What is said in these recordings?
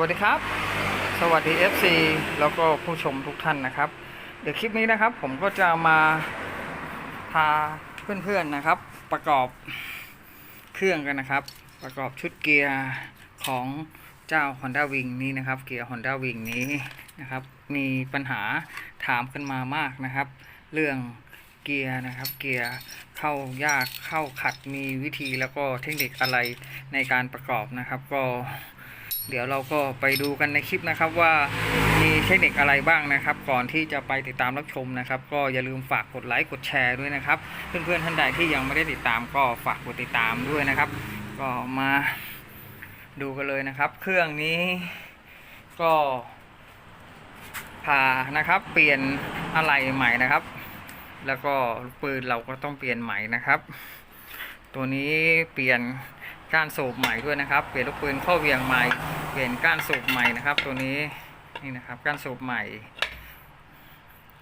วัสดีครับ สวัสดี FC แล้วก็ผู้ชมทุกท่านนะครับ เดี๋ยวคลิปนี้นะครับ ผมก็จะมาพาเพื่อนๆนะครับ ประกอบเครื่องกันนะครับ ประกอบชุดเกียร์ของเจ้า Honda Wing นี้นะครับ เกียร์ Honda Wing นี้นะครับ มีปัญหาถามกันมามากนะครับ เรื่องเกียร์นะครับ เกียร์เข้ายากเข้าขัดมีวิธีแล้วก็เทคนิคอะไรในการประกอบนะครับ ก็ เดี๋ยวเราก็ไปดูกันในคลิปนะครับว่ามีเทคนิคอะไรบ้างนะครับ ก่อนที่จะไปติดตามรับชมนะครับ ก็อย่าลืมฝากกดไลค์กดแชร์ด้วยนะครับ เพื่อนๆท่านใดที่ยังไม่ได้ติดตามก็ฝากกดติดตามด้วยนะครับ ก็มาดูกันเลยนะครับ เครื่องนี้ก็พานะครับ เปลี่ยนอะไรใหม่นะครับ แล้วก็ปืนเราก็ต้องเปลี่ยนใหม่นะครับ ตัวนี้เปลี่ยน ก้านสูบใหม่ด้วยนะครับ เปลี่ยนลูกปืนเข้าเวียงใหม่ เปลี่ยนก้านสูบใหม่นะครับ ตัวนี้นี่นะครับก้านสูบใหม่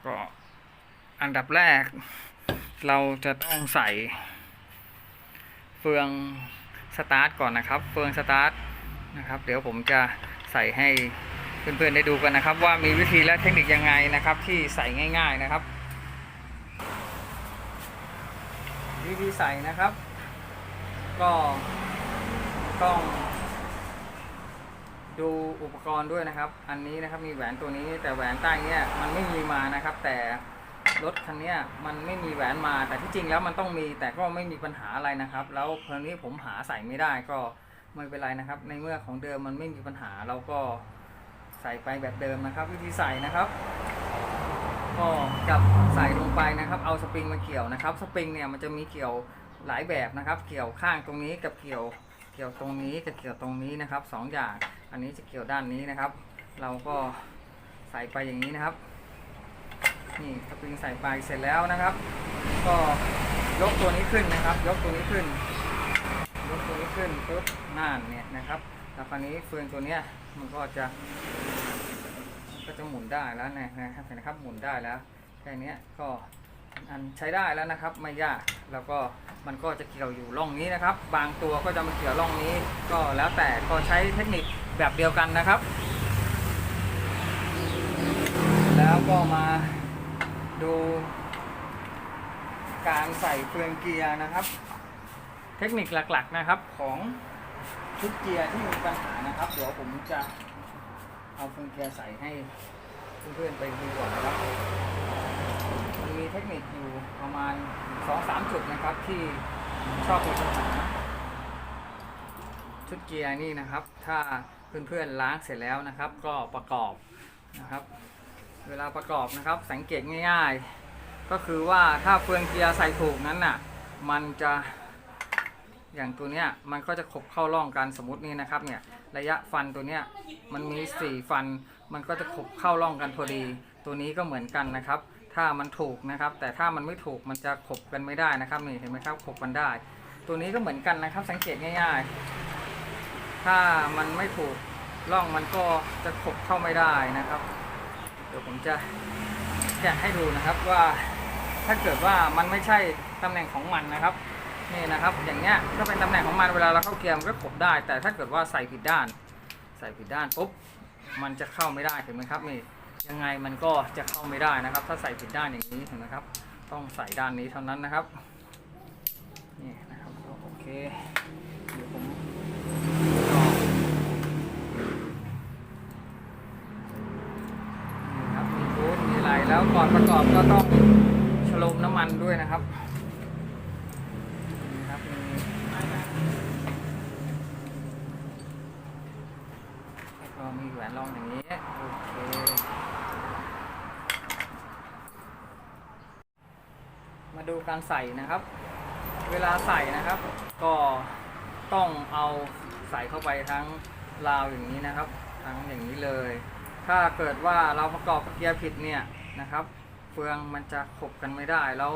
ก็อันดับแรก เราจะต้องใส่เฟืองสตาร์ทก่อนนะครับ เฟืองสตาร์ทนะครับ เดี๋ยวผมจะใส่ให้เพื่อนๆได้ดูกันนะครับ ว่ามีวิธีและเทคนิคยังไงนะครับ ที่ใส่ง่าย ๆนะครับ วิธีใส่นะครับ ก็ ต้อง ดูอุปกรณ์ด้วยนะครับ อันนี้นะครับมีแหวนตัวนี้แต่แหวนใต้เนี้ยมันไม่มีมานะครับ แต่รถคันเนี้ยมันไม่มีแหวนมา แต่ที่จริงแล้วมันต้องมีแต่ก็ไม่มีปัญหาอะไรนะครับ แล้วคราวนี้ผมหาใส่ไม่ได้ก็ไม่เป็นไรนะครับ ในเมื่อของเดิมมันไม่มีปัญหาเราก็ใส่ไปแบบเดิมนะครับ วิธีใส่นะครับก็จับใส่ลงไปนะครับ เอาสปริงมาเกี่ยวนะครับ สปริงเนี่ยมันจะมีเกี่ยวหลายแบบนะครับ เกี่ยวข้างตรงนี้กับเกี่ยว เกี่ยวตรงนี้กับเกี่ยวตรงนี้นะครับสองอย่าง อันนี้จะเกี่ยวด้านนี้นะครับ เราก็ใส่ไปอย่างนี้นะครับ นี่สปริงใส่ไปเสร็จแล้วนะครับ ก็ยกตัวนี้ขึ้นนะครับ ยกตัวนี้ขึ้น ยกตัวนี้ขึ้นปุ๊บน่านเนี่ยนะครับ แล้วคราวนี้เฟืองตัวเนี้ยมันก็จะก็จะหมุนได้แล้วนะนะครับเห็นนะครับหมุนได้แล้วแค่นี้ก็ อันใช้ได้แล้วนะครับ ไม่ยากแล้วก็มันก็จะเกี่ยวอยู่ร่องนี้นะครับ บางตัวก็จะมาเกี่ยวร่องนี้ ก็แล้วแต่ก็ใช้เทคนิคแบบเดียวกันนะครับ แล้วก็มาดูการใส่เฟืองเกียร์นะครับ เทคนิคหลักๆนะครับของชุดเกียร์ที่มีปัญหานะครับ เดี๋ยวผมจะเอาเฟืองเกียร์ใส่ให้เพื่อนๆไปดูก่อนนะครับ มีเทคนิคอยู่ประมาณ 2-3 จุดนะครับที่ชอบมีปัญหาชุดเกียร์นี่นะครับ ถ้าเพื่อนๆล้างเสร็จแล้วนะครับ ก็ประกอบนะครับ เวลาประกอบนะครับสังเกตง่าย ๆ ก็คือว่าถ้าเฟืองเกียร์ใส่ถูกนั้นน่ะมันจะอย่างตัวเนี้ยมันก็จะขบเข้าร่องกันสมมตินี่นะครับเนี่ยระยะฟันตัวเนี้ยมันมีสี่ฟัน มันก็จะขบเข้าร่องกันพอดี ตัวนี้ก็เหมือนกันนะครับ ถ้ามันถูกนะครับ แต่ถ้ามันไม่ถูกมันจะขบกันไม่ได้นะครับนี่เห็นไหมครับขบกันได้ ตัวนี้ก็เหมือนกันนะครับ สังเกตง่าย ๆ ถ้ามันไม่ถูกร่องมันก็จะขบเข้าไม่ได้นะครับ เดี๋ยวผมจะแกะให้ดูนะครับว่าถ้าเกิดว่ามันไม่ใช่ตำแหน่งของมันนะครับนี่นะครับ อย่างเงี้ยก็เป็นตำแหน่งของมันเวลาเราเข้าเกียร์มันก็ขบได้ แต่ถ้าเกิดว่าใส่ผิดด้าน ใส่ผิดด้านปุ๊บมันจะเข้าไม่ได้เห็นไหมครับนี่ ยังไงมันก็จะเข้าไม่ได้นะครับ ถ้าใส่ผิดด้านอย่างนี้เห็นไหมครับ ต้องใส่ด้านนี้เท่านั้นนะครับนี่นะครับโอเคเดี๋ยวผมนี่ครับมีบูทมีอะไรแล้วก่อนประกอบก็ต้องฉโลมน้ำมันด้วยนะครับครับแล้วก็มีแหวนรองอย่างนี้โอเค มาดูการใส่นะครับ เวลาใส่นะครับ ก็ต้องเอาใส่เข้าไปทั้งราวอย่างนี้นะครับ ทั้งอย่างนี้เลย ถ้าเกิดว่าเราประกอบเกียร์ผิดเนี่ยนะครับ เฟืองมันจะขบกันไม่ได้แล้ว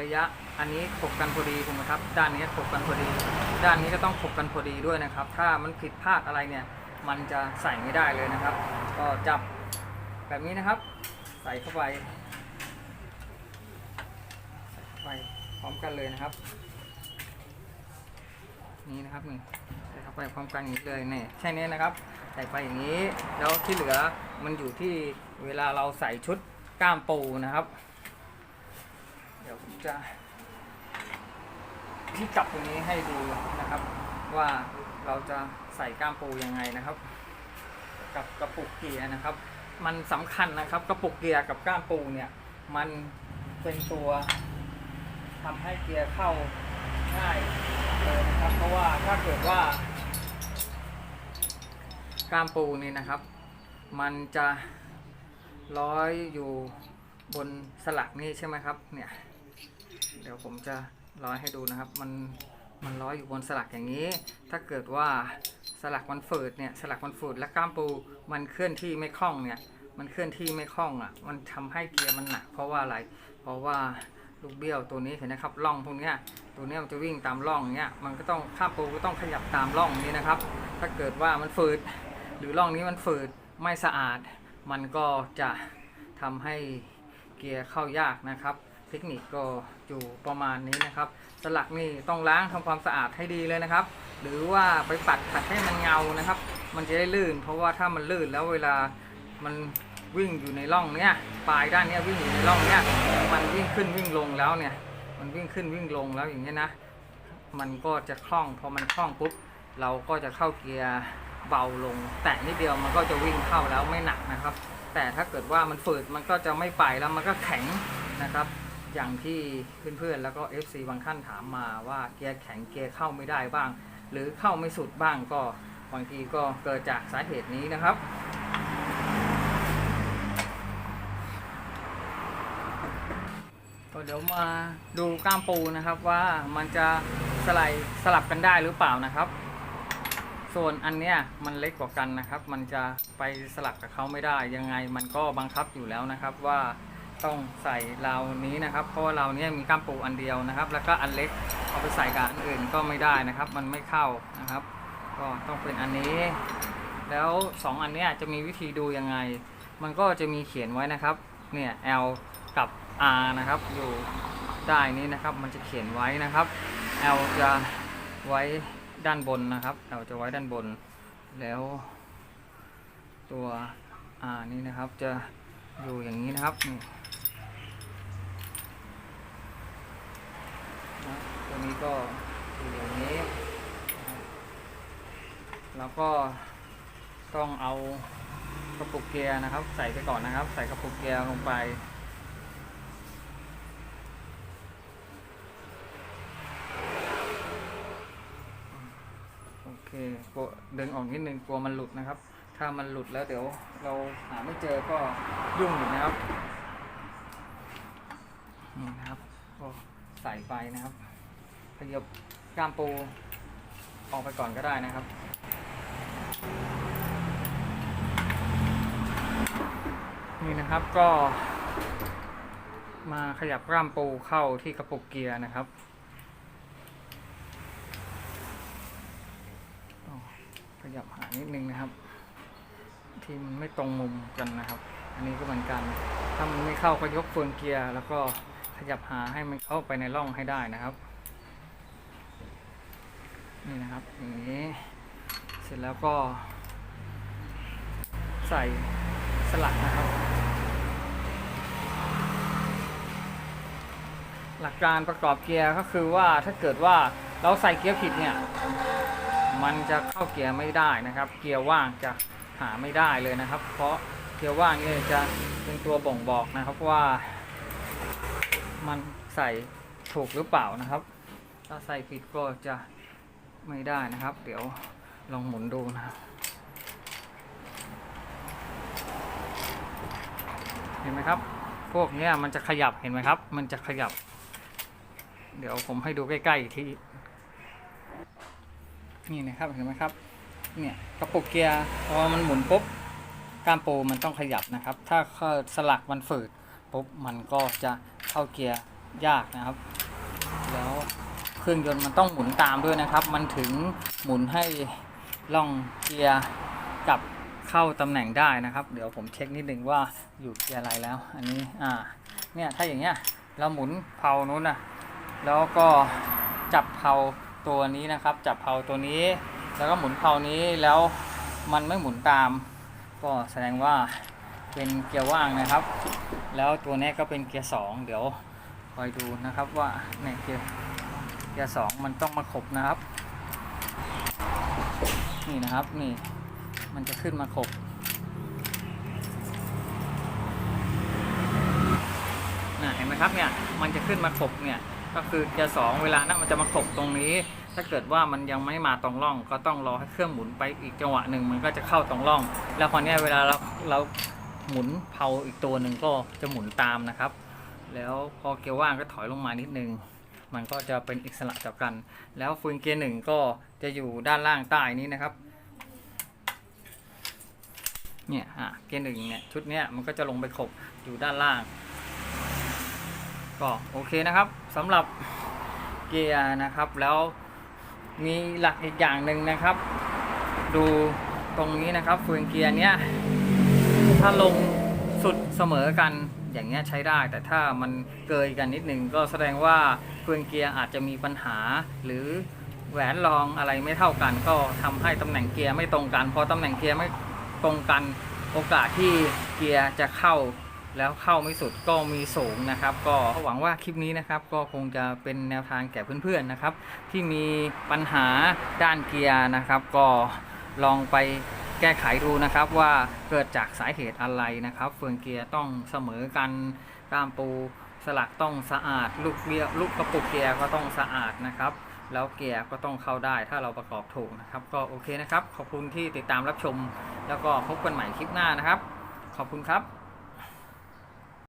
ระยะอันนี้ขบกันพอดีถูกไหมครับ ด้านนี้ขบกันพอดี ด้านนี้ก็ต้องขบกันพอดีด้วยนะครับ ถ้ามันผิดพลาดอะไรเนี่ยมันจะใส่ไม่ได้เลยนะครับ ก็จับแบบนี้นะครับ ใส่เข้าไป ใส่เข้าไป พร้อมกันเลยนะครับ นี่นะครับนี่ใส่เข้าไปพร้อมกันอย่างนี้เลยเนี่ยแค่นี้นะครับใส่ไปอย่างนี้ แล้วที่เหลือมันอยู่ที่เวลาเราใส่ชุดก้ามปูนะครับ เดี๋ยวผมจะที่กลับตรงนี้ให้ดูนะครับ ว่าเราจะใส่ก้ามปูยังไงนะครับ กับกระปุกเกียร์นะครับ มันสำคัญนะครับกระปุกเกียร์กับก้ามปูเนี่ยมันเป็นตัว ทำให้เกียร์เข้าง่ายเลยนะครับ เพราะว่าถ้าเกิดว่าก้ามปูนี่นะครับ มันจะร้อยอยู่บนสลักนี่ใช่ไหมครับ เนี่ย เดี๋ยวผมจะร้อยให้ดูนะครับ มันมันร้อยอยู่บนสลักอย่างนี้ ถ้าเกิดว่าสลักมันฝืดเนี่ยสลักมันฝืดและก้ามปูมันเคลื่อนที่ไม่คล่องเนี่ย มันเคลื่อนที่ไม่คล่องอะ มันทำให้เกียร์มันหนัก เพราะว่าอะไร เพราะว่า ลูกเบี้ยวตัวนี้เห็นนะครับร่องพวกนี้ตัวนี้มันจะวิ่งตามร่องเนี้ยมันก็ต้องข้ามปูก็ต้องขยับตามร่องนี้นะครับ ถ้าเกิดว่ามันฝืดหรือร่องนี้มันฝืดไม่สะอาด มันก็จะทำให้เกียร์เข้ายากนะครับ เทคนิคก็อยู่ประมาณนี้นะครับ สลักนี่ต้องล้างทำความสะอาดให้ดีเลยนะครับ หรือว่าไปปัดขัดให้มันเงานะครับ มันจะได้ลื่น เพราะว่าถ้ามันลื่นแล้วเวลามัน วิ่งอยู่ในร่องเนี้ยปลายด้านเนี้ยวิ่งอยู่ในร่องเนี้ยมันวิ่งขึ้นวิ่งลงแล้วเนี่ย มันวิ่งขึ้นวิ่งลงแล้วอย่างเงี้ยนะ มันก็จะคล่องพอมันคล่องปุ๊บเราก็จะเข้าเกียร์เบาลง แต่นิดเดียวมันก็จะวิ่งเข้าแล้วไม่หนักนะครับ แต่ถ้าเกิดว่ามันฝืดมันก็จะไม่ไปแล้วมันก็แข็งนะครับ อย่างที่เพื่อนๆแล้วก็ FC บางท่านถามมาว่าเกียร์แข็งเกียร์เข้าไม่ได้บ้าง หรือเข้าไม่สุดบ้างก็บางทีก็เกิดจากสาเหตุนี้นะครับ เดี๋ยวมาดูกล้ามปูนะครับว่ามันจะสไลด์สลับกันได้หรือเปล่านะครับ ส่วนอันเนี้ยมันเล็กกว่ากันนะครับ มันจะไปสลับกับเขาไม่ได้ยังไง มันก็บังคับอยู่แล้วนะครับว่าต้องใส่ราวนี้นะครับ เพราะว่าเราเนี้ยมีกล้ามปูอันเดียวนะครับ แล้วก็อันเล็กเอาไปใส่กับอันอื่นก็ไม่ได้นะครับ มันไม่เข้านะครับ ก็ต้องเป็นอันนี้ แล้วสองอันเนี้ยจะมีวิธีดูยังไง มันก็จะมีเขียนไว้นะครับ เนี่ย L กับ R นะครับ อยู่ใต้นี้นะครับมันจะเขียนไว้นะครับ L จะไว้ด้านบนนะครับ L จะไว้ด้านบน แล้ว ตัว R นี่นะครับจะอยู่อย่างนี้นะครับตัวนี้ก็อยู่อย่างนี้ แล้วก็ต้องเอากระปุกเกียร์นะครับ ใส่ไปก่อนนะครับ ใส่กระปุกเกียร์ลงไป โอกลัวดึงออกนิดนึงกลัวมันหลุดนะครับ ถ้ามันหลุดแล้วเดี๋ยวเราหาไม่เจอก็ยุ่งอยู่นะครับนี่นะครับก็ใส่ไปนะครับขยับก้ามปูออกไปก่อนก็ได้นะครับนี่นะครับก็มาขยับกล้ามปูเข้าที่กระปุกเกียร์นะครับ ข ยับหานิดนึงนะครับ ที่มันไม่ตรงมุมกันนะครับ อันนี้ก็เหมือนกัน ถ้ามันไม่เข้าก็ยกเฟืองเกียร์ แล้วก็ขยับหาให้มันเข้าไปในร่องให้ได้นะครับนี่นะครับอย่างนี้เสร็จแล้วก็ ใส่สลักนะครับ หลักการประกอบเกียร์ก็คือว่าถ้าเกิดว่าเราใส่เกียร์ผิดเนี่ย มันจะเข้าเกียร์ไม่ได้นะครับ เกียร์ว่างจะหาไม่ได้เลยนะครับ เพราะเกียร์ว่างนี่จะเป็นตัวบ่งบอกนะครับว่า มันใส่ถูกหรือเปล่านะครับ ถ้าใส่ผิดก็จะไม่ได้นะครับ เดี๋ยวลองหมุนดูนะครับเห็นไหมครับ พวกนี้มันจะขยับเห็นไหมครับ มันจะขยับ เดี๋ยวผมให้ดูใกล้ๆอีกที นี่นะครับเห็นไหมครับ เนี่ยกระปุกเกียร์พอมันหมุนปุ๊บก้ามปูมันต้องขยับนะครับถ้าเข้าสลักมันฝืดปุ๊บมันก็จะเข้าเกียร์ยากนะครับ แล้วเครื่องยนต์มันต้องหมุนตามด้วยนะครับ มันถึงหมุนให้ล่องเกียร์กลับเข้าตำแหน่งได้นะครับ เดี๋ยวผมเช็คนิดนึงว่าอยู่เกียร์อะไรแล้ว อันนี้อ่าเนี่ยถ้าอย่างเงี้ยเราหมุนเพลานู้นนะแล้วก็จับเพลา ตัวนี้นะครับ จับเพลาตัวนี้ แล้วก็หมุนเพลานี้แล้วมันไม่หมุนตาม ก็แสดงว่าเป็นเกียร์ว่างนะครับ แล้วตัวนี้ก็เป็นเกียร์สองเดี๋ยวคอยดูนะครับว่าเนี่ยเกียร์เกียร์สองมันต้องมาขบนะครับ นี่นะครับนี่มันจะขึ้นมาขบนะเห็นไหมครับเนี่ยมันจะขึ้นมาขบเนี่ย ก็คือเกียร์สองเวลานั้นมันจะมาขบตรงนี้ ถ้าเกิดว่ามันยังไม่มาตรงร่อง ก็ต้องรอให้เครื่องหมุนไปอีกจังหวะหนึ่งมันก็จะเข้าตรงร่อง แล้วคราวเนี้ยเวลาเราเราหมุนเพลาอีกตัวหนึ่งก็จะหมุนตามนะครับ แล้วพอเกียร์ว่างก็ถอยลงมานิดนึง มันก็จะเป็นอิสระต่อกัน แล้วฟืนเกียร์หนึ่งก็จะอยู่ด้านล่างใต้นี้นะครับเนี่ยอะเกียร์หนึ่งเนี่ยชุดเนี้ยมันก็จะลงไปขบอยู่ด้านล่าง ก็โอเคนะครับสำหรับเกียร์นะครับ แล้วมีหลักอีกอย่างหนึ่งนะครับ ดูตรงนี้นะครับฟืนเกียร์เนี้ยถ้าลงสุดเสมอกันอย่างเงี้ยใช้ได้ แต่ถ้ามันเกยกันนิดนึงก็แสดงว่าฟืนเกียร์อาจจะมีปัญหา หรือแหวนรองอะไรไม่เท่ากัน ก็ทำให้ตำแหน่งเกียร์ไม่ตรงกัน พอตำแหน่งเกียร์ไม่ตรงกัน โอกาสที่เกียร์จะเข้า แล้วเข้าไม่สุดก็มีสูงนะครับ ก็หวังว่าคลิปนี้นะครับ ก็คงจะเป็นแนวทางแก่เพื่อนๆนะครับ ที่มีปัญหาด้านเกียร์นะครับ ก็ลองไปแก้ไขดูนะครับว่าเกิดจากสาเหตุอะไรนะครับ เฟืองเกียร์ต้องเสมอกันก้ามปูสลักต้องสะอาดลูกเกียลูกกระปุกเกียร์ก็ต้องสะอาดนะครับแล้วเกียร์ก็ต้องเข้าได้ถ้าเราประกอบถูกนะครับ ก็โอเคนะครับ ขอบคุณที่ติดตามรับชม แล้วก็พบกันใหม่คลิปหน้านะครับ ขอบคุณครับ